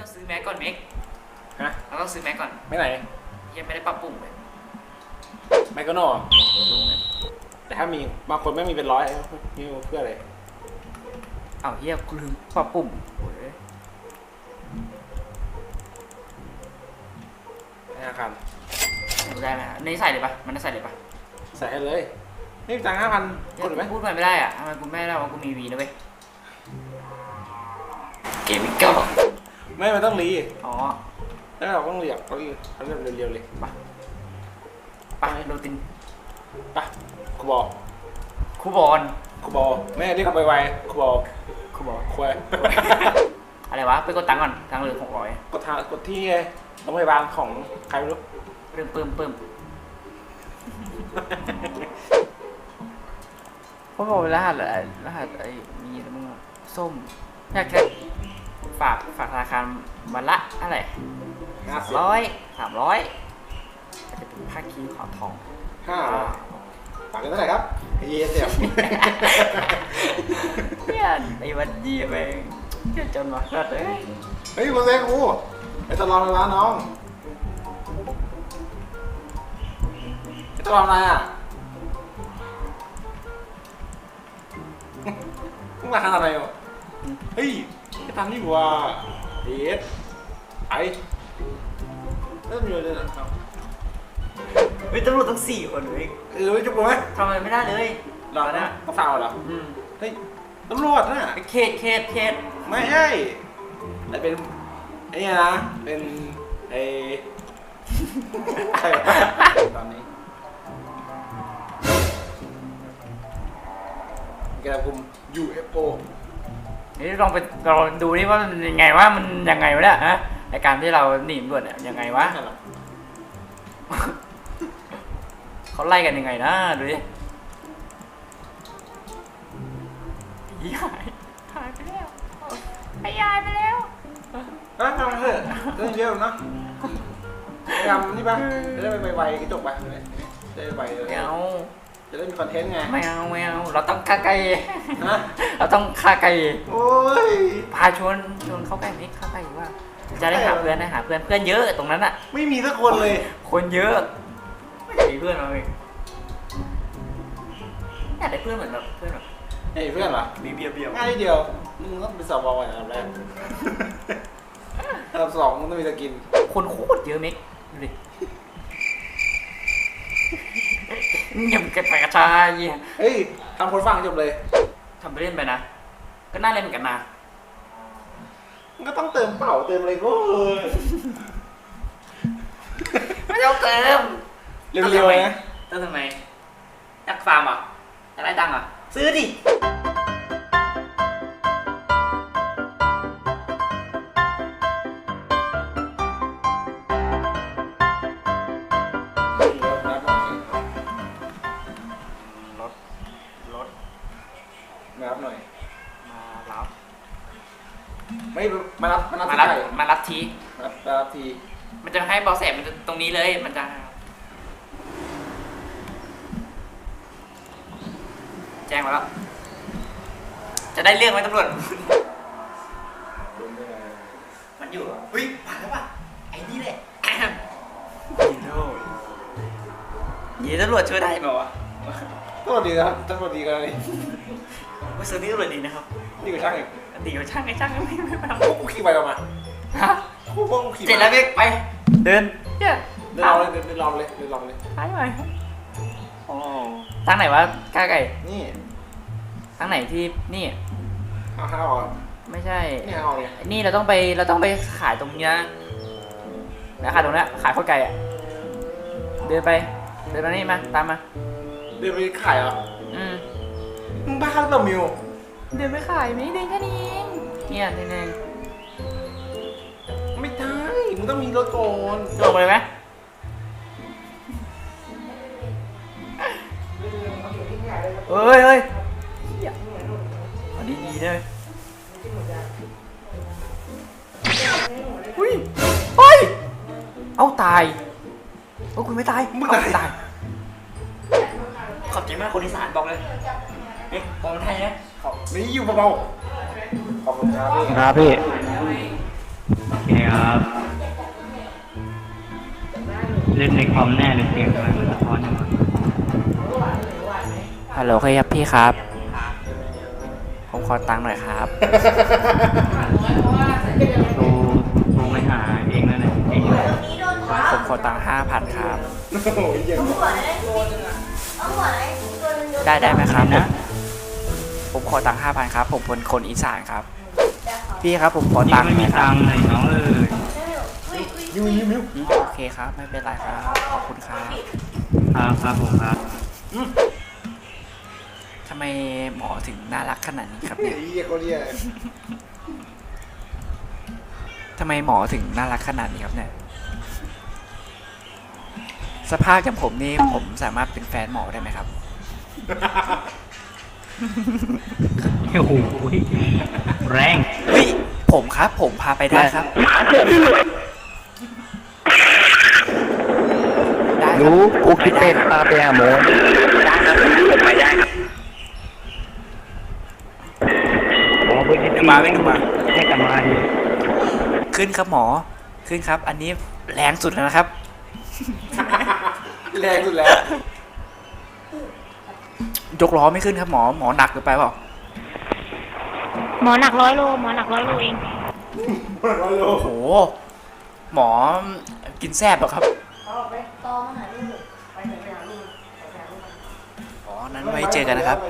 ต้องซื้อแม็กก่อนเม็กฮะเราต้องซื้อแม็กก่อนไม่ไหนยังไม่ได้ปรับปรุงเลยไมโครโน่แต่ถ้ามีบางคนไม่มีเป็นร้อยนี่เพื่ออะไรอ้าวเฮียกูลืมปรับปรุงโอ้ยห้าคันดูได้ไหมในใส่เลยปะมันได้ใส่เลยปะใส่ให้เลยนี่มีตังห้าพันเฮียกดไหมกูพูดไปไม่ได้อะทำไมกูไม่ได้ว่ากูมีวีนะเว้ยเกมมิ่งเก่า ไม่มันต้องรีอ๋อแล้วเราต้องเรียบเราเรียบเราเรียบเร็วๆเลยไปไปโรตินไปครูบอลคูบอลครูบอลแม่เรียกเขาไปไวครูบอลคูบอลควายอะไรวะไปกดตังค์ก่อนตังค์เหลือหกร้อยกดทางกดที่ไงโรงพยาบาลของใครไม่รู้เริ่มเพิ่มเพิ่มเขาบอกรหัสอะไรรหัสไอ้มีอะไรบ้างอะส้มอยากจะ ฝากฝากธนาคารวันละอะไรห้าสามสิบร้อยสามร้อยจะเป็นผ้าคีขาวทองห้าฝากกันเท่าไหร่ครับไอ้เหี้ยเสียบเนี่ยไอ้วันยี่แม่งเหี้ยจนวะรัดเลยเฮ้ยคุณเซ็กกูไอ้ตลอดร้านน้องไอ้ตลอดอะไรอะมึงมาทำอะไรวะ เฮ้ยไอ้ทำนี่ว่าเดทไอ้เริ่มอยู่เลยนะครับเฮ้ยตำรวจต้องสี่คนเลยเออไม่จุกไหมทำอะไรไม่ได้เลยหรอนะต้องฟาวเหรออืมเฮ้ยตำรวจน่ะไปเขตเขตเขตไม่ใช่ไอเป็นไอ้เนี่ยนะเป็นไอใช่ปะตอนนี้แกกลุ่ม UFO นี่ลองไปลองดูนี่ว่ามันยังไงว่ามันยังไงวะเนี่ยฮะในการที่เราหนีตำรวจเนี่ยยังไงวะใช่หรอเขาไล่กันยังไงนะดูดิยายหายไปแล้วไอ้ยายไปแล้วอะทำเถอะเรื่องเยอะเนอะพยายามนี่ปะจะได้ไปไวๆกระจกไปจะได้ไปเลยไม่เอา จะได้มีคอนเทนต์ไง ไม่เอาไม่เอาเราต้องฆ่าไก่ฮะ เราต้องฆ่าไก่โอ้ย พาชวนชวนเข้าใกล้นิดเข้าใกล้ว่า จะได้หาเพื่อนได้หาเพื่อนเพื่อนเยอะตรงนั้นอะไม่มีสักคนเลย คนเยอะไม่มีเพื่อนมาเลยอยากได้เพื่อนเหมือนแบบเพื่อนแบบเฮ้ยเพื่อนเหรอ มีเบียร์เบียร์ง่ายนิดเดียว มึงต้องเป็นสาวบอลอันดับแรกอันดับสองมึงต้องมีสกิน คนโคตรเยอะเม็กดูดิ เงียบกันไปกระชายเหี้ยเฮ้ยทำคนฟังจบเลยทำไปเล่นไปนะ ก็น่าเล่นเหมือนกันนะ มันก็ต้องเติมเป่าเติมอะไรก็เออไม่ต้องเติมเร็วๆนะ เติมทำไมอยากฟาร์มอะอยากได้ตังค์อะ ซื้อดิ ไม่มารับมารับมาที่รับไหนมารับที มารับมารับทีมันจะให้เบาแสมันจะตรงนี้เลย มันจะ แจ้งมาแล้ว จะได้เรื่องไหมตำรวจมันอยู่เฮ้ยผ่านแล้วป่ะ ไอ้นี่แหละ ฮีโร่ยีตำรวจช่วยได้ไหมวะต้องดีนะครับต้องดีกันเลยว่าซื้อนี่ตำรวจดีนะครับ นี่ก็ช่างอีก ดีกว่าช่างไอ้ช่างก็ไม่ไม่ทพวกกูขี่ไปเรามาำฮะพวกพวกกูขี่เสร็จแล้วเบกไปเดินเหี้ยเดินลองเลยเดินลองเลยเดินลองเลยหายไปโอ้ทางไหนวะกล้าไก่นี่ทางไหนที่นี่ห้าวห้าวอะไม่ใช่นี่ห้าวเนี่ยนี่เราต้องไปเราต้องไปขายตรงนี้นะนะขายตรงนี้ขายข้าวไก่อะเดินไป เดินมานี่มาตามมาเดินไปขายเหรออืมมึงบ้าหรือเปล่ามิว เดินไปขายไม่เดินแค่นี้เองเนี่ยนิดนึงไม่ได้มึงต้องมีรถก่อนลงไปเลยไหมเฮ้ยเฮ้ยเหี้ยเอาดีๆได้ไหมอุ้ยเฮ้ย เอาตายโอ้คุณไม่ตาย มึงตายตายขอบใจมากคนอีสานบอกเลย เอ๊ะของไทยนะขอบนี่อยู่เบาๆขอบคุณครับพี่ครับพี่โอเคครับเล่นในคอมแน่เลยเสียงอะไรมันสะท้อนอยู่ฮัลโหลครับพี่ครับ ผมขอตังค์หน่อยครับโทรโทรไปหาเองนั่นแหละเองนั่นแหละผมขอตังค์ห้าพันครับ โอ้โหเหี้ยได้ได้ไหมครับนะผม ขอตังค์ห้าพันครับ ผมเป็นคนอีสานครับ พี่ครับผมขอนี่ตังค์ไม่หมีน่อยคตัรับงค์เลยน้องเอ้ยยิ้มยิ้มยิ้มโอเคครับ ไม่เป็นไรครับ ขอบคุณครับครับครับผมครับทำไมหมอถึงน่ารักขนาดนี้ครับเนี่ยเหี้ยก็เหี้ยทำไมหมอถึงน่ารักขนาดนี้ครับเนี่ย สภาพอย่างผมนี่ผมสามารถเป็นแฟนหมอได้ไหมครับ โอ้โหแรงเฮ้ยผมครับ ผมพาไปได้ครับ ได้ครับรู้กูคิดเป็นพาไปหาหมอหมอเพื่อนเดี๋ยวมาเว้ยเดี๋ยวมาให้กลับมาดิขึ้นครับหมอขึ้นครับ อันนี้แรงสุดแล้วนะครับ แรงสุดแล้ว ยกล้อไม่ขึ้นครับหมอหมอหนักเกินไปเปล่าหมอหนักร้อยโลหมอหนักร้อยโลเองร้อยโลโอ้โหหมอกินแซบเหรอครับอ๋อนั้นไว้เจอกันนะครับไป